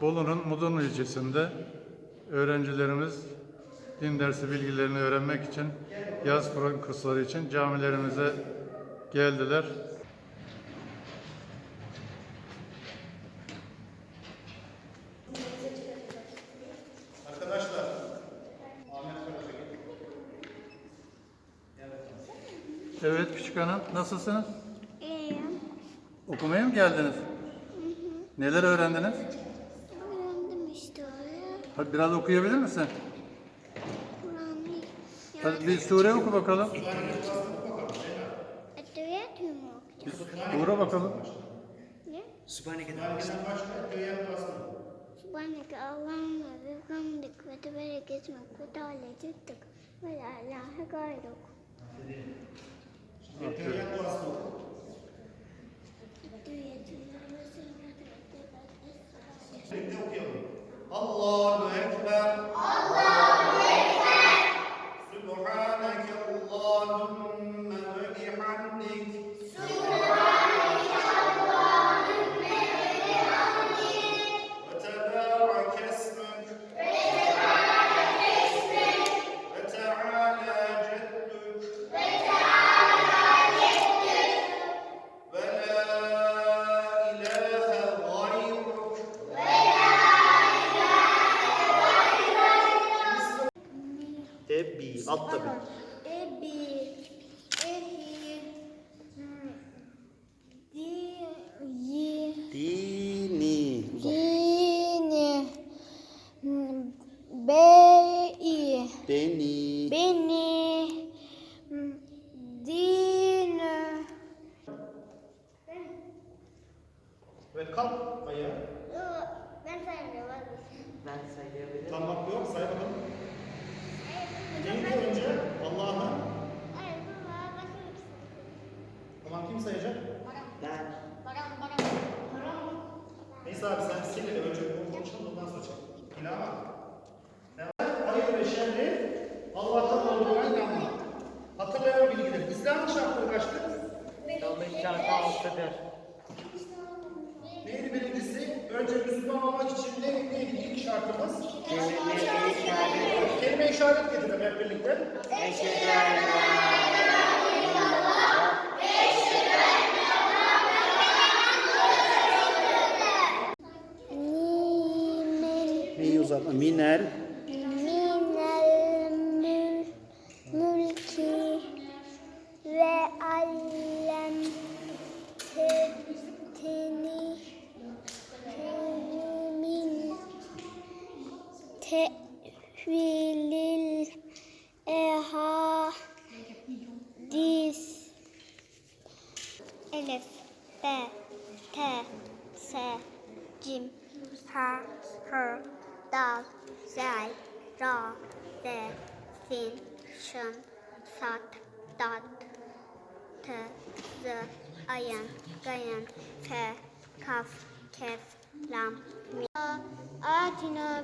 Bolu'nun Mudurnu ilçesinde öğrencilerimiz din dersi bilgilerini öğrenmek için yaz Kur'an kursları için camilerimize geldiler. Arkadaşlar, Evet küçük hanım nasılsınız? İyiyim. Okumaya mı geldiniz? Neler öğrendiniz? Hadi biraz okuyabilir misin? Kur'an'ı Hadi bir sure oku bakalım. Mı? Bir sure bakalım. Ne? Sübhaneke Subhaneke Allahümme ve hamdik ve teberek esmek ve teala cettik ve la ilahe gayruk. Birlikte okuyalım. Allahu Ekber. Ebi, altta bir. Ebi, ehi, di, yi, Dini. dini, beyi, Beni. beni, dini. Evet kalk ayağa. Ben sayıyorum. Ben sayabilirim. Tam bak yok say bakalım. Tamam kim sayacak? Ben. Baran, baran. Neyse abi sen sil de önce bir konuşalım ondan sonra çek. İlhama. Hayır ve şerri Allah'tan olduğuna inanmak. Hatırlayan bilgiler. İslam'ın şartları kaçtı? Yolun şartı altıdır. Neydi birincisi? Önce Müslüman olmak için ne, neydi ilk şartımız? Cennete işaret. Kelime işaret getirelim hep birlikte. Eşhedü en la Uzatma. Minel. minel mül, mülki ve allem te, teni min tevilil ehadis Elif, B, T, S, Cim, Ha, Hı, Dal, Zay, Ra, Z, Sin, Şın, Sat, Dat, T, Z, Ayan, Gayan, F, Kaf, Kef, Lam,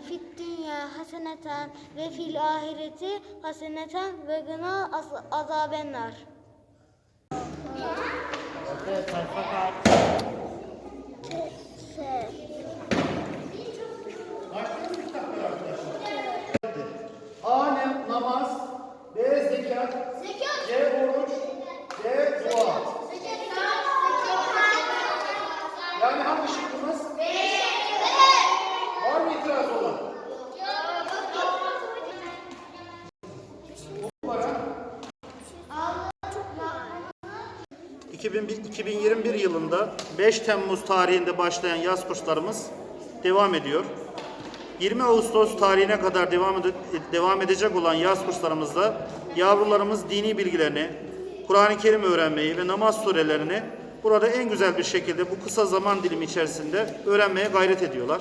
fid dünya haseneten ve fil ahireti haseneten ve gına azabennar. Evet, sayfa kaç? 2021 yılında 5 Temmuz tarihinde başlayan yaz kurslarımız devam ediyor. 20 Ağustos tarihine kadar devam, ede- devam edecek olan yaz kurslarımızda yavrularımız dini bilgilerini, Kur'an-ı Kerim öğrenmeyi ve namaz surelerini burada en güzel bir şekilde bu kısa zaman dilimi içerisinde öğrenmeye gayret ediyorlar.